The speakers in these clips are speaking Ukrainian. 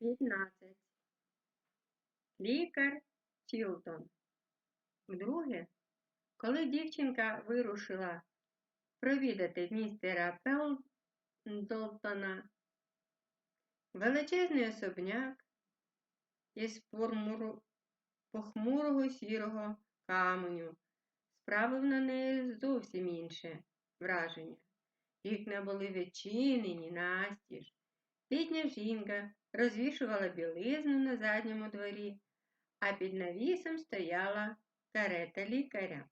15. Лікар Чілтон. Вдруге, коли дівчинка вирушила провідати містера Пелдолтона, величезний особняк із пормуру, похмурого сірого каменю справив на неї зовсім інше враження. Вікна були відчинені настіж. Літня жінка розвішувала білизну на задньому дворі, а під навісом стояла карета лікаря.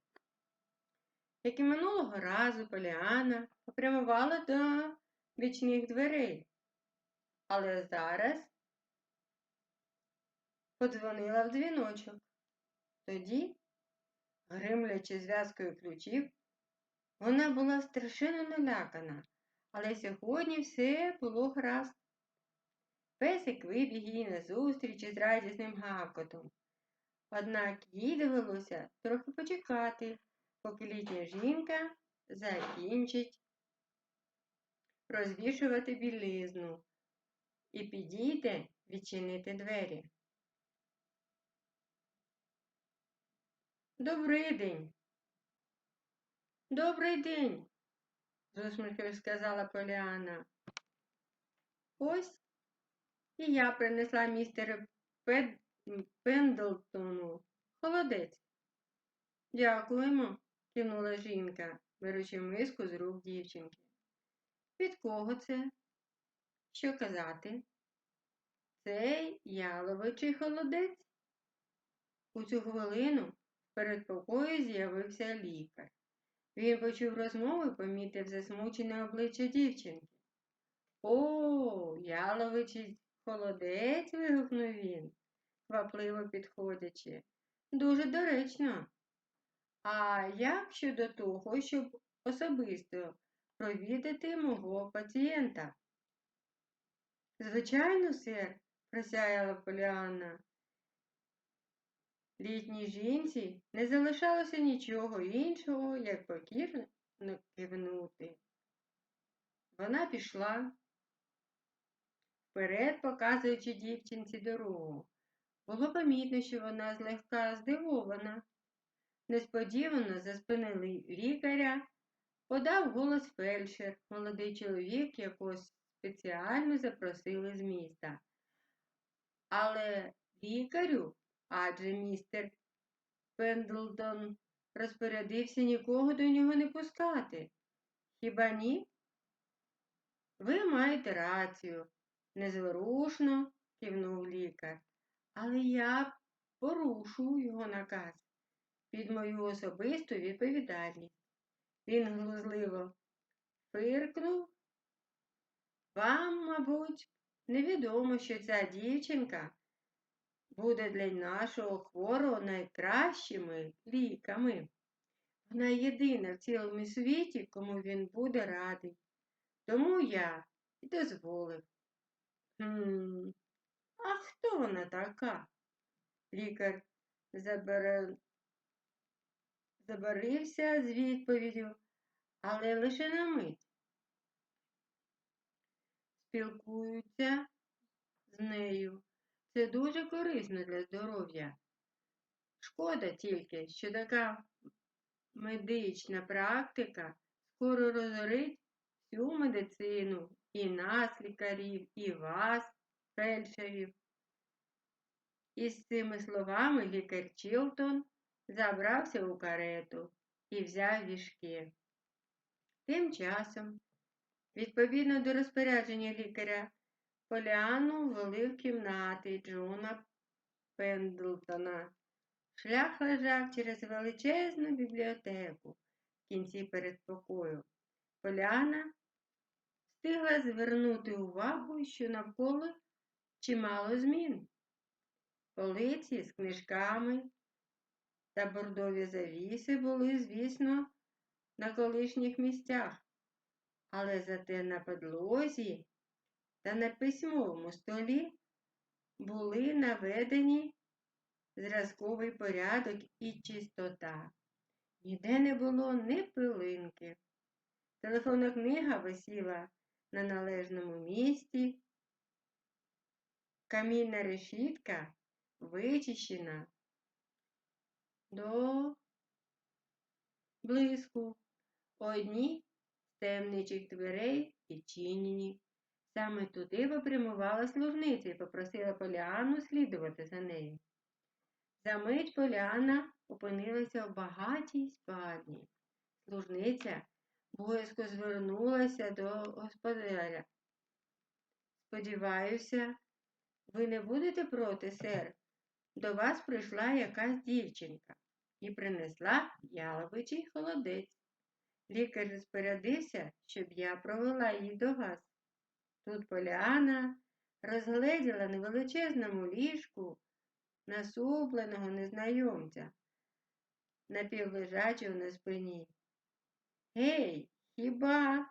Як і минулого разу Поліана попрямувала до бічних дверей, але зараз подзвонила в дзвіночок. Тоді, гримлячи зв'язкою ключів, вона була страшенно налякана, але сьогодні все було гаразд. Песик вибіг їй назустріч із радісним гавкотом. Однак їй довелося трохи почекати, поки літня жінка закінчить розвішувати білизну і підійде відчинити двері. Добрий день. Добрий день, з усмішкою сказала Поліана. Ось і я принесла містеру. Пендлтону холодець. Дякуємо, кивнула жінка, беручи миску з рук дівчинки. Від кого це? Що казати? Цей яловичий холодець. У цю хвилину в передпокої з'явився лікар. Він почув розмову і помітив засмучене обличчя дівчинки. О, яловичий холодець. вигукнув він, квапливо підходячи. Дуже доречно. А як щодо того, щоб особисто провідати мого пацієнта? Звичайно, сер, просяяла Поліанна. Літній жінці не залишалося нічого іншого, як покірно кивнути. Вона пішла вперед, показуючи дівчинці дорогу. Було помітно, що вона злегка здивована. Несподівано за спини лікаря подав голос фельдшер, молодий чоловік, якого спеціально запросили з міста. Але лікарю, адже містер Пендлтон розпорядився нікого до нього не пускати. Хіба ні? Ви маєте рацію, незворушно кивнув лікар. Але я порушу його наказ під мою особисту відповідальність. Він глузливо фиркнув. Вам, мабуть, невідомо, що ця дівчинка буде для нашого хворого найкращими ліками. Вона єдина в цілому світі, кому він буде радий. Тому я і дозволив. Хм, а хто вона така? Лікар забер... забарився з відповіддю, але лише на мить. Спілкуються з нею. Це дуже корисно для здоров'я. Шкода тільки, що така медична практика скоро розорить всю медицину і нас, лікарів, і вас, фельдшерів. Із цими словами лікар Чілтон забрався у карету і взяв вішки. Тим часом, відповідно до розпорядження лікаря, Поліану ввели в кімнати Джона Пендлтона. Шлях лежав через величезну бібліотеку в кінці передпокою. Поляна встигла звернути увагу, що навколо чимало змін. Полиці з книжками та бордові завіси були, звісно, на колишніх місцях, але зате на підлозі та на письмовому столі були наведені зразковий порядок і чистота. Ніде не було ні пилинки. Телефонна книга висіла на належному місці. Камінна решітка вичищена до блиску. Одні з темничих дверей відчинені. Саме туди попрямувала служниця і попросила Поліану слідувати за нею. Замить Поліана опинилася в багатій спальні. Служниця боязко звернулася до господаря. Сподіваюся, ви не будете проти, сер. До вас прийшла якась дівчинка і принесла яловичий холодець. Лікар розпорядився, щоб я провела її до вас. Тут Поліана розгледіла на величезному ліжку насупленого незнайомця, напівлежачого на спині. Гей, хіба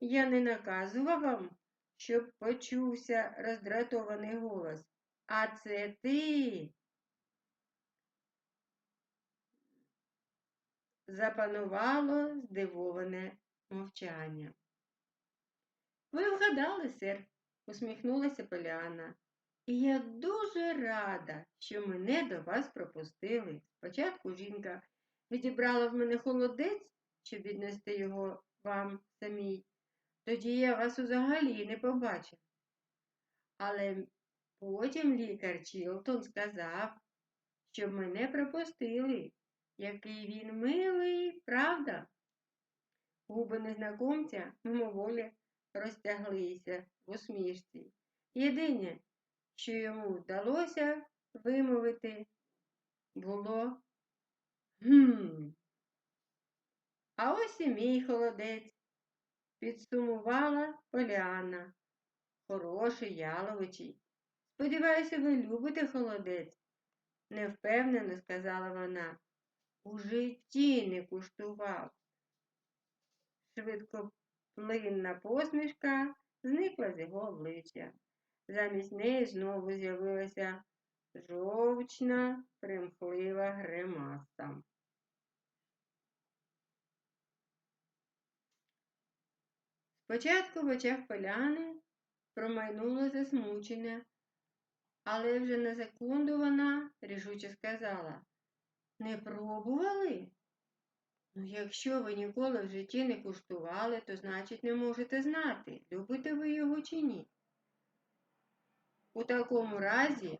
я не наказував вам, щоб почувся роздратований голос? А це ти? Запанувало здивоване мовчання. Ви вгадали, сир, усміхнулася Поліана. І я дуже рада, що мене до вас пропустили. Спочатку жінка відібрала в мене холодець, щоб віднести його вам самій. Тоді я вас взагалі не побачив. Але потім лікар Чілтон сказав, щоб мене пропустили. Який він милий, правда? Губи незнакомця мимоволі розтяглися в усмішці. Єдине, що йому вдалося вимовити, було гм. А ось і мій холодець, підсумувала Поліана. Хороший яловичий. Сподіваюся, ви любите холодець, невпевнено сказала вона. У житті не куштував. Швидкоплинна посмішка зникла з його обличчя. Замість неї знову з'явилася жовчна, примхлива гримаса. Спочатку в очах поляни промайнуло засмучення, але вже на секунду вона рішуче сказала Не пробували? Ну, якщо ви ніколи в житті не куштували, то значить не можете знати, любите ви його чи ні. У такому разі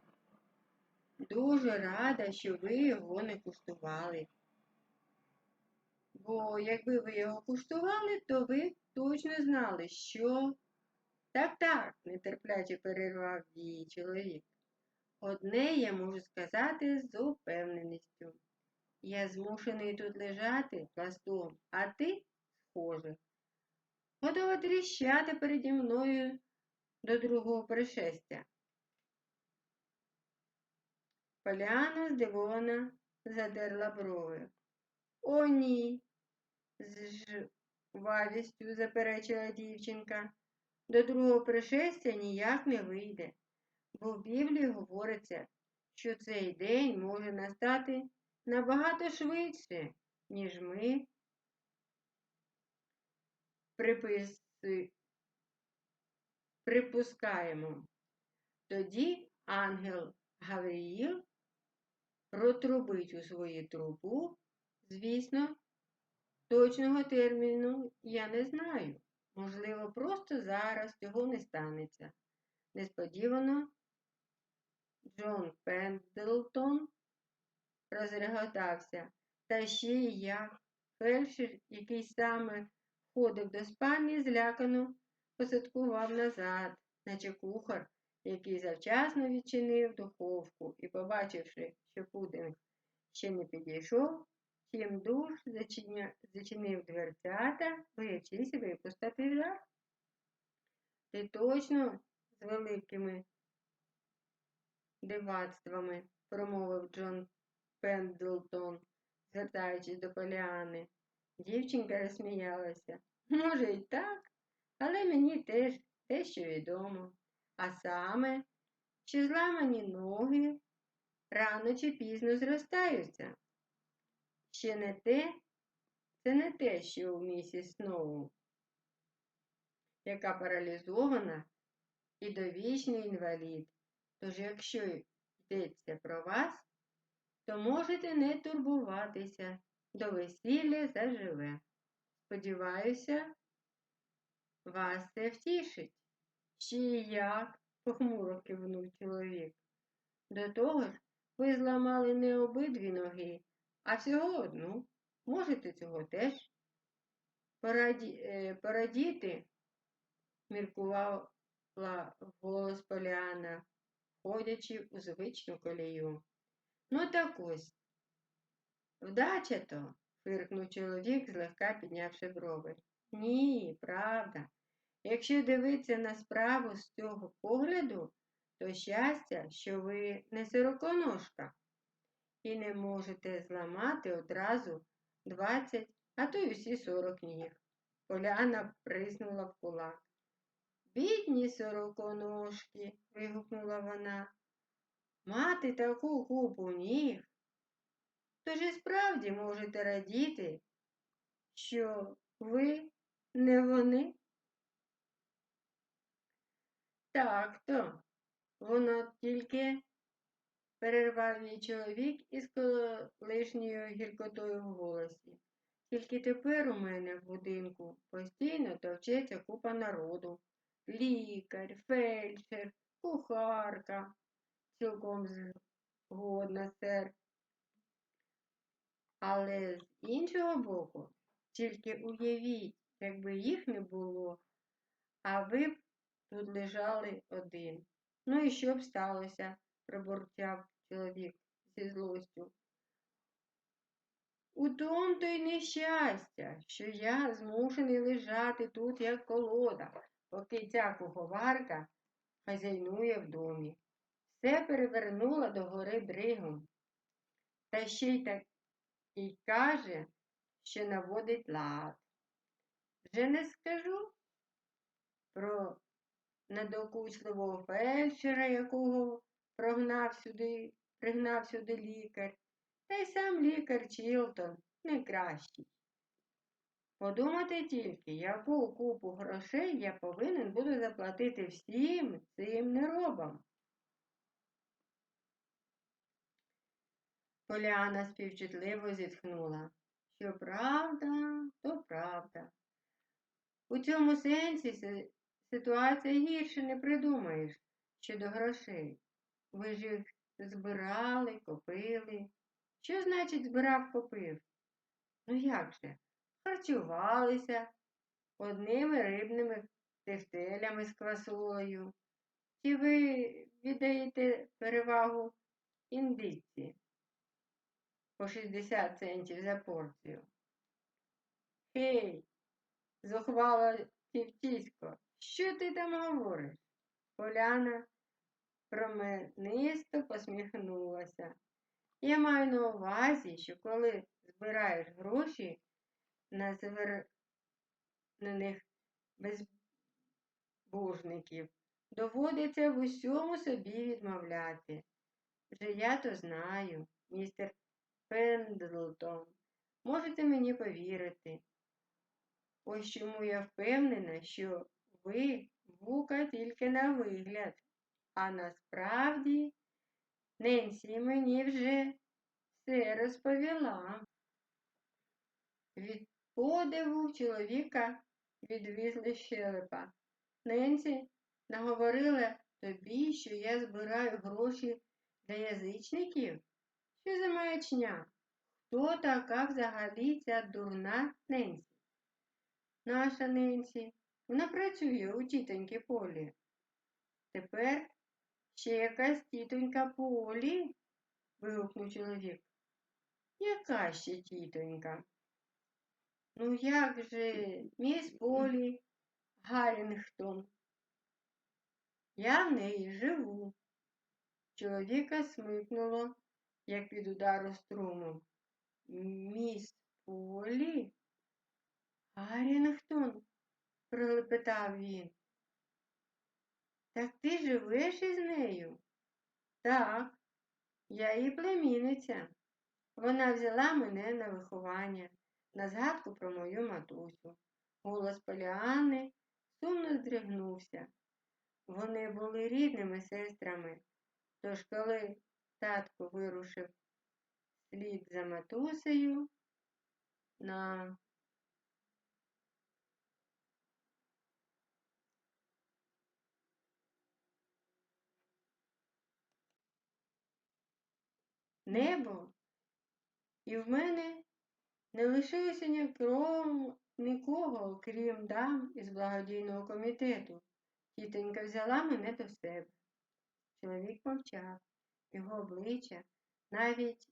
дуже рада, що ви його не куштували. Бо якби ви його куштували, то ви точно знали, що так, так, нетерпляче перервав її чоловік. Одне я можу сказати з упевненістю. Я змушений тут лежати пластом, а ти, схоже, готова тріщати переді мною до другого пришестя. Поляна здивована задерла брови. О, ні, з жвавістю заперечила дівчинка. До другого пришестя ніяк не вийде, бо в Біблії говориться, що цей день може настати набагато швидше, ніж ми припускаємо. Тоді ангел Гавриїл протрубить у свою трубу, звісно, точного терміну я не знаю. Можливо, просто зараз цього не станеться. Несподівано Джон Пендлтон розреготався. Та ще й як. Фельдшер, який саме входив до спальні, злякано посадкував назад, наче кухар, який завчасно відчинив духовку і, побачивши, що пудинг ще не підійшов, чим душ зачинив дверцята, боячись випустити жах. Ти точно з великими дивацтвами, промовив Джон Пендлтон, звертаючись до Поліани. Дівчинка розсміялася. Може, і так, але мені теж дещо відомо. А саме, що зламані ноги рано чи пізно зростаються. Ще не те, це не те, що у місіс Сноу, яка паралізована і довічний інвалід. Тож, якщо йдеться про вас, то можете не турбуватися, до весілля заживе. Сподіваюся, вас це втішить. Ще як, похмуро кивнув чоловік. До того ж, ви зламали не обидві ноги, а всього одну. Можете цього теж пораді... е, порадіти, міркувала голос Поліана, ходячи у звичну колію. Ну так ось. Вдача то, фиркнув чоловік, злегка піднявши брови. Ні, правда. Якщо дивитися на справу з цього погляду, то щастя, що ви не сороконожка і не можете зламати одразу 20, а то й усі 40 ніг. Поляна приснула в кулак. Бідні сороконожки, вигукнула вона. Мати таку купу ніг. Тож і справді можете радіти, що ви не вони. Так то, воно тільки перервав її чоловік із колишньою гіркотою в голосі. Тільки тепер у мене в будинку постійно товчеться купа народу. Лікар, фельдшер, кухарка. Цілком згодна, сер. Але з іншого боку, тільки уявіть, якби їх не було, а ви б тут лежали один. Ну і що б сталося? Пробурчав чоловік зі злостю. У том то й нещастя, що я змушений лежати тут, як колода, поки ця куховарка хазяйнує в домі. Все перевернула до гори дригом. Та ще й так і каже, що наводить лад. Вже не скажу про недокучливого фельдшера, якого прогнав сюди, пригнав сюди лікар, та й сам лікар Чілтон не кращий. Подумати тільки, яку купу грошей я повинен буду заплатити всім цим неробам. Поляна співчутливо зітхнула. Що правда, то правда. У цьому сенсі ситуація гірше не придумаєш щодо грошей. Ви ж їх збирали, копили. Що значить збирав копив? Ну як же? Харчувалися одними рибними тефтелями з квасолею. Чи ви віддаєте перевагу індиці по 60 центів за порцію? Хей, зухвало тівтісько, що ти там говориш? Поляна променисто посміхнулася. Я маю на увазі, що коли збираєш гроші на завернених безбожників, доводиться в усьому собі відмовляти. Вже я то знаю, містер Пендлтон. Можете мені повірити. Ось чому я впевнена, що ви бука тільки на вигляд. А насправді Ненсі мені вже все розповіла. Від подиву чоловіка відвізли щелепа. Ненсі наговорила тобі, що я збираю гроші для язичників? Що за маячня? Хто така взагалі ця дурна Ненсі? Наша Ненсі, вона працює у тітоньки полі. Тепер Ще якась тітонька Полі? вигукнув чоловік. Яка ще тітонька? Ну, як же, міс Полі Гаррінгтон? Я в неї живу. Чоловіка смикнуло, як від удару струму. Міс Полі? Гаррінгтон? пролепетав він. Так ти живеш із нею? Так, я її племінниця. Вона взяла мене на виховання, на згадку про мою матусю. Голос Поліани сумно здригнувся. Вони були рідними сестрами, Тож, коли татко вирушив слід за матусею на небо, і в мене не лишилося нікого, нікого, крім дам із благодійного комітету. Тітонька взяла мене до себе. Чоловік мовчав, його обличчя навіть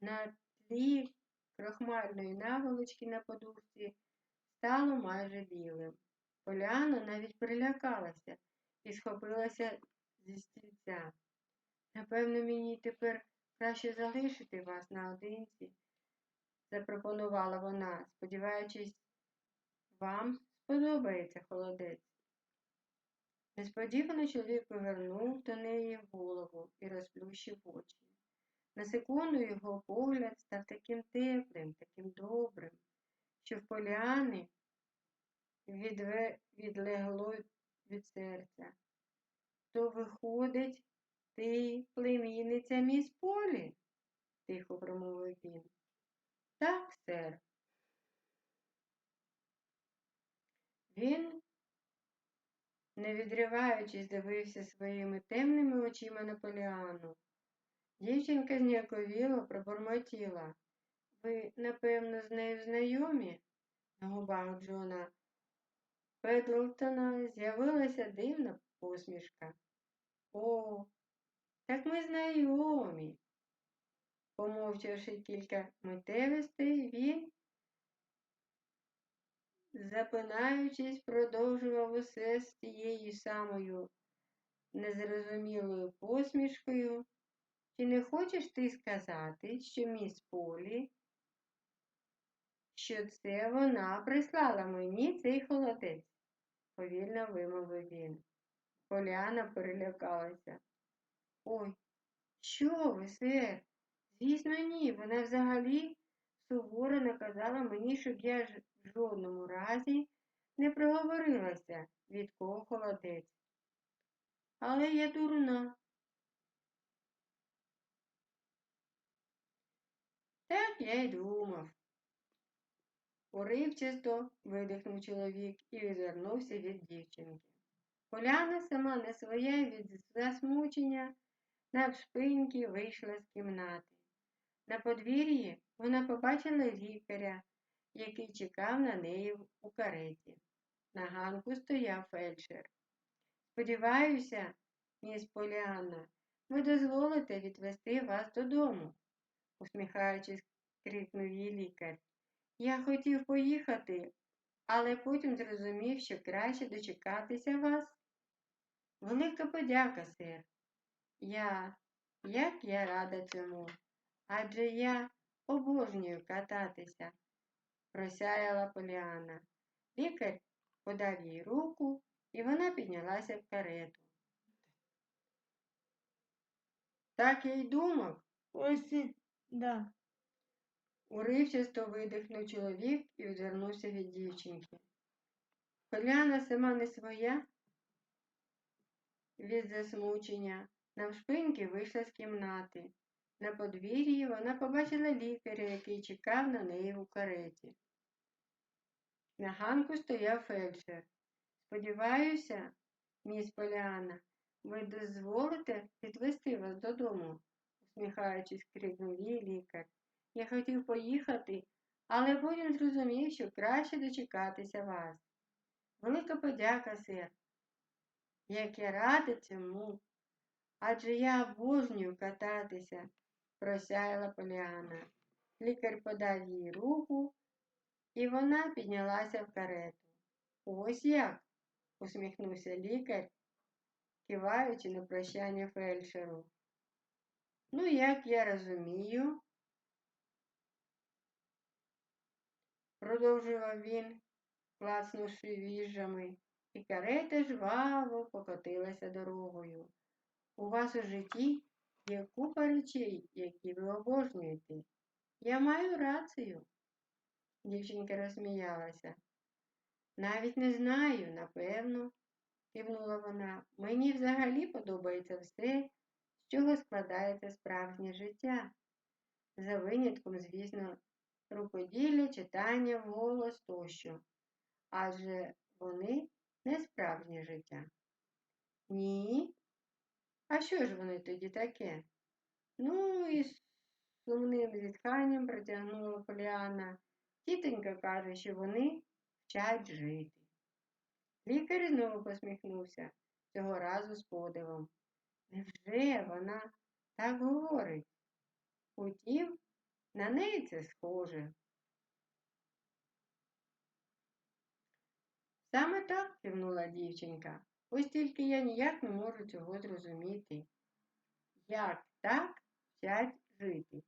на тлі крохмальної наволочки на подушці стало майже білим. Поляна навіть прилякалася і схопилася зі стільця. Напевно, мені тепер краще залишити вас наодинці, запропонувала вона, сподіваючись, вам сподобається холодець. Несподівано чоловік повернув до неї голову і розплющив очі. На секунду його погляд став таким теплим, таким добрим, що в поляни відлегло від серця. То, виходить, ти племінниця міс Полі? тихо промовив він. Так, сер. Він, не відриваючись, дивився своїми темними очима на Поліану. Дівчинка зніяковіло пробормотіла. Ви, напевно, з нею знайомі? На губах Джона Педлтона з'явилася дивна посмішка. О, так ми знайомі. Помовчавши кілька митевостей, він, запинаючись, продовжував усе з тією самою незрозумілою посмішкою. Чи не хочеш ти сказати, що міс Полі, що це вона прислала мені цей холодець? повільно вимовив він. Поляна перелякалася. Ой, що ви, сер? Звісно, ні. Вона взагалі суворо наказала мені, щоб я в жодному разі не проговорилася, від кого холодець. Але я дурна. Так я й думав. Уривчасто видихнув чоловік і відвернувся від дівчинки. Поляна сама не своя від засмучення навшпиньки вийшла з кімнати. На подвір'ї вона побачила лікаря, який чекав на неї у кареті. На ганку стояв фельдшер. Сподіваюся, міс Поліанна, ви дозволите відвести вас додому, усміхаючись, крикнув її лікар. Я хотів поїхати, але потім зрозумів, що краще дочекатися вас. Велика подяка, сир. Я, як я рада цьому, адже я обожнюю кататися, просяяла Поліана. Лікар подав їй руку, і вона піднялася в карету. Так я й думав. Ось, і- да. Уривчасто видихнув чоловік і відвернувся від дівчинки. Поляна сама не своя від засмучення, навшпиньки вийшла з кімнати. На подвір'ї вона побачила лікаря, який чекав на неї у кареті. На ганку стояв фельдшер. Сподіваюся, міс Поляна, ви дозволите відвести вас додому, усміхаючись, крикнув їй лікар. Я хотів поїхати, але потім зрозумів, що краще дочекатися вас. Велика подяка, сир. Як я рада цьому, адже я обожнюю кататися, просяяла Поліана. Лікар подав їй руку, і вона піднялася в карету. Ось як, усміхнувся лікар, киваючи на прощання фельдшеру. Ну, як я розумію, продовжував він, клацнувши віжами, і карета жваво покотилася дорогою. У вас у житті є купа речей, які ви обожнюєте. Я маю рацію. Дівчинка розсміялася. Навіть не знаю, напевно, кивнула вона. Мені взагалі подобається все, з чого складається справжнє життя. За винятком, звісно, рукоділля, читання вголос тощо, адже вони не справжнє життя. Ні. А що ж вони тоді таке? Ну і з сумним зітханням протягнула Поліана. Тітонька каже, що вони вчать жити. Лікар знову посміхнувся, цього разу з подивом. Невже вона так говорить? Утім, на неї це схоже. Саме так кивнула дівчинка. Ось тільки я ніяк не можу цього зрозуміти. Як так вчать жити?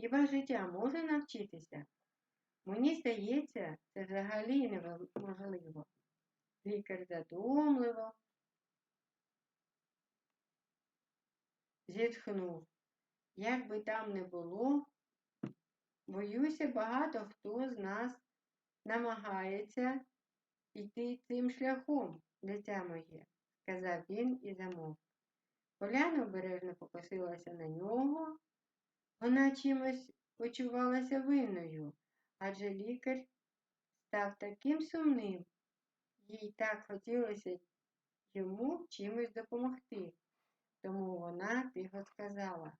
Хіба життя може навчитися? Мені здається, це взагалі неможливо. Лікар задумливо зітхнув. Як би там не було, боюся, багато хто з нас намагається йти цим шляхом, дитя моє, сказав він і замовк. Поляна обережно покосилася на нього. Вона чимось почувалася винною, адже лікар став таким сумним, їй так хотілося йому чимось допомогти. Тому вона тихо сказала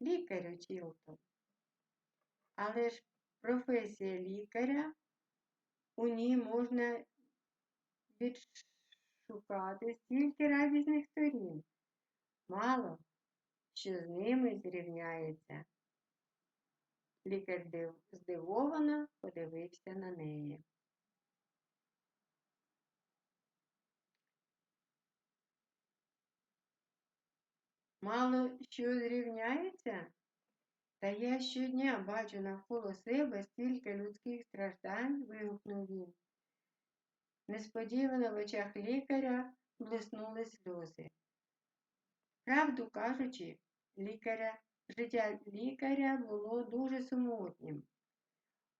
лікарю Чілтон. Але ж професія лікаря у ній можна відшукати стільки радісних сторін. Мало що з ними зрівняється. Лікар здивовано подивився на неї. Мало що зрівняється? Та я щодня бачу навколо себе стільки людських страждань, вигукнув він. Несподівано в очах лікаря блиснули сльози. Правду кажучи, лікаря, життя лікаря було дуже самотнім.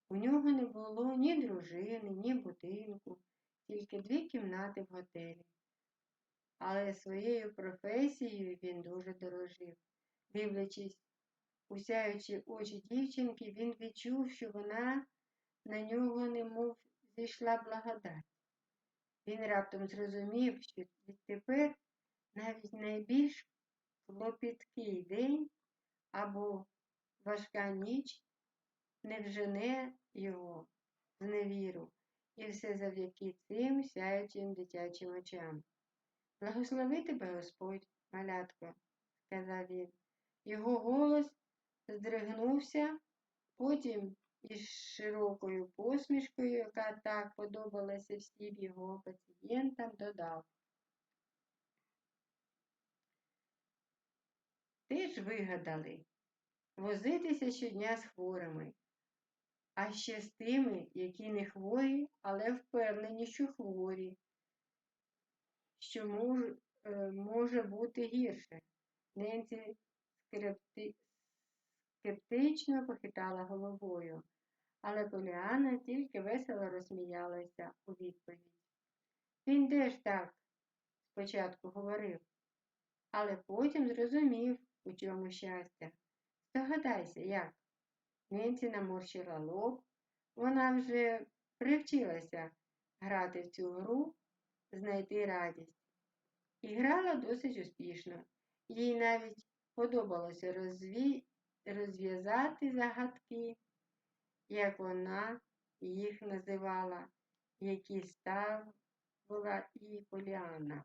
У нього не було ні дружини, ні будинку, тільки дві кімнати в готелі. Але своєю професією він дуже дорожив. Дивлячись у сяючі очі дівчинки, він відчув, що вона на нього немов зійшла благодать. Він раптом зрозумів, що відтепер навіть найбільш клопіткий день або важка ніч не вжене його з невіру, і все завдяки цим сяючим дитячим очам. Благослови тебе Господь, малятко, сказав він. Його голос здригнувся, потім із широкою посмішкою, яка так подобалася всім його пацієнтам, додав. Теж вигадали возитися щодня з хворими, а ще з тими, які не хворі, але впевнені, що хворі, що мож, е, може бути гірше. Ненці скептично похитала головою, але Поліана тільки весело розсміялася у відповідь. Він теж так спочатку говорив, але потім зрозумів, у чому щастя. Здогадайся, як. Ненці наморщила лоб, вона вже привчилася грати в цю гру, знайти радість. І грала досить успішно. Їй навіть подобалося розві... розв'язати загадки, як вона їх називала, які ставила і Поліана.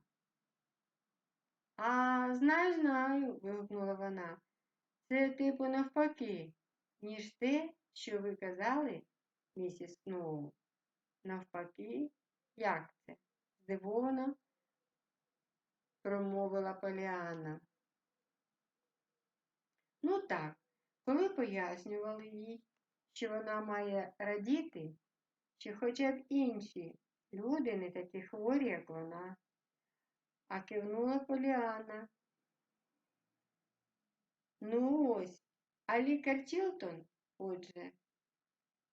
А знаю, знаю, вигукнула вона. Це типу навпаки, ніж те, що ви казали, місіс Сноу. Навпаки, як це? здивовано промовила Поліана. Ну так, коли пояснювали їй, що вона має радіти, що хоча б інші люди не такі хворі, як вона а кивнула Поліана. Ну ось, а лікар Чілтон, отже,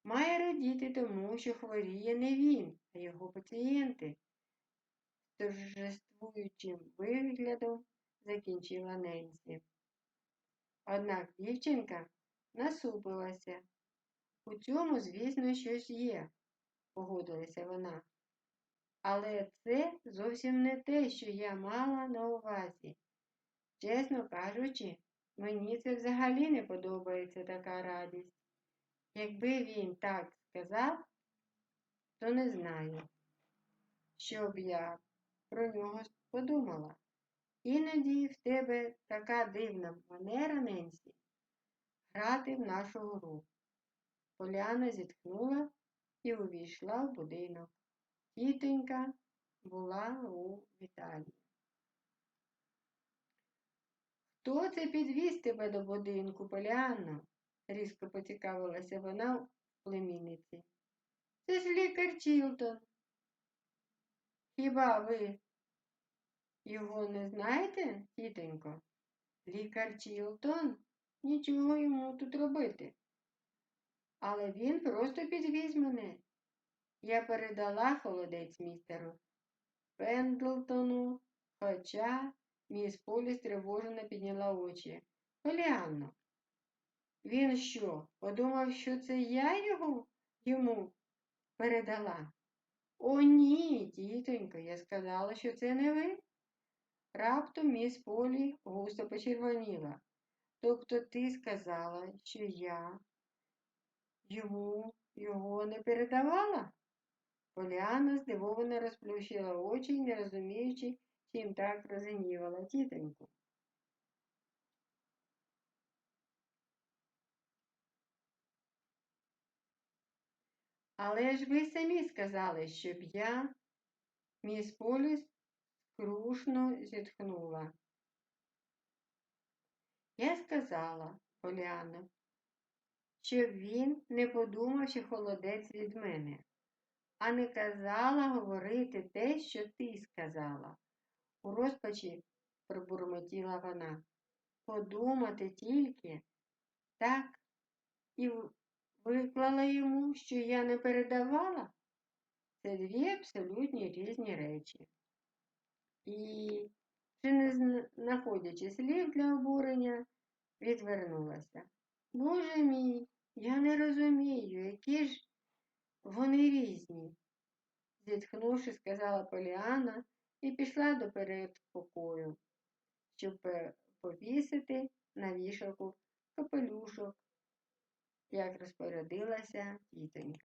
має радіти тому, що хворіє не він, а його пацієнти. Торжествуючим виглядом закінчила Ненсі. Однак дівчинка насупилася. У цьому, звісно, щось є, погодилася вона. Але це зовсім не те, що я мала на увазі. Чесно кажучи, мені це взагалі не подобається така радість. Якби він так сказав, то не знаю, що б я про нього подумала. Іноді в тебе така дивна манера, Ненсі, грати в нашу гру. Поляна зітхнула і увійшла в будинок. Тітонька була у Віталії. Хто це підвіз тебе до будинку, Поліанно? різко поцікавилася вона в племінниці. Це ж лікар Чілтон. Хіба ви його не знаєте, тітонько? Лікар Чілтон? Нічого йому тут робити. Але він просто підвіз мене. Я передала холодець містеру Пендлтону, хоча міс Полі стривожено підняла очі. Поліанно, він що, подумав, що це я його йому передала? О, ні, тітонько, я сказала, що це не ви. Раптом міс Полі густо почервоніла. Тобто ти сказала, що я йому його не передавала? Поліана здивовано розплющила очі, не розуміючи, чим так розгнівала тітоньку. Але ж ви самі сказали, щоб я, міс Поліс скрушно зітхнула. Я сказала, Поліана, щоб він не подумав, що холодець від мене, а не казала говорити те, що ти сказала. У розпачі пробурмотіла вона. Подумати тільки так і виклала йому, що я не передавала. Це дві абсолютні різні речі. І, чи не знаходячи слів для обурення, відвернулася. Боже мій, я не розумію, які ж вони різні, зітхнувши, сказала Поліана і пішла до передпокою, щоб повісити на вішалку капелюшок, як розпорядилася тітонька.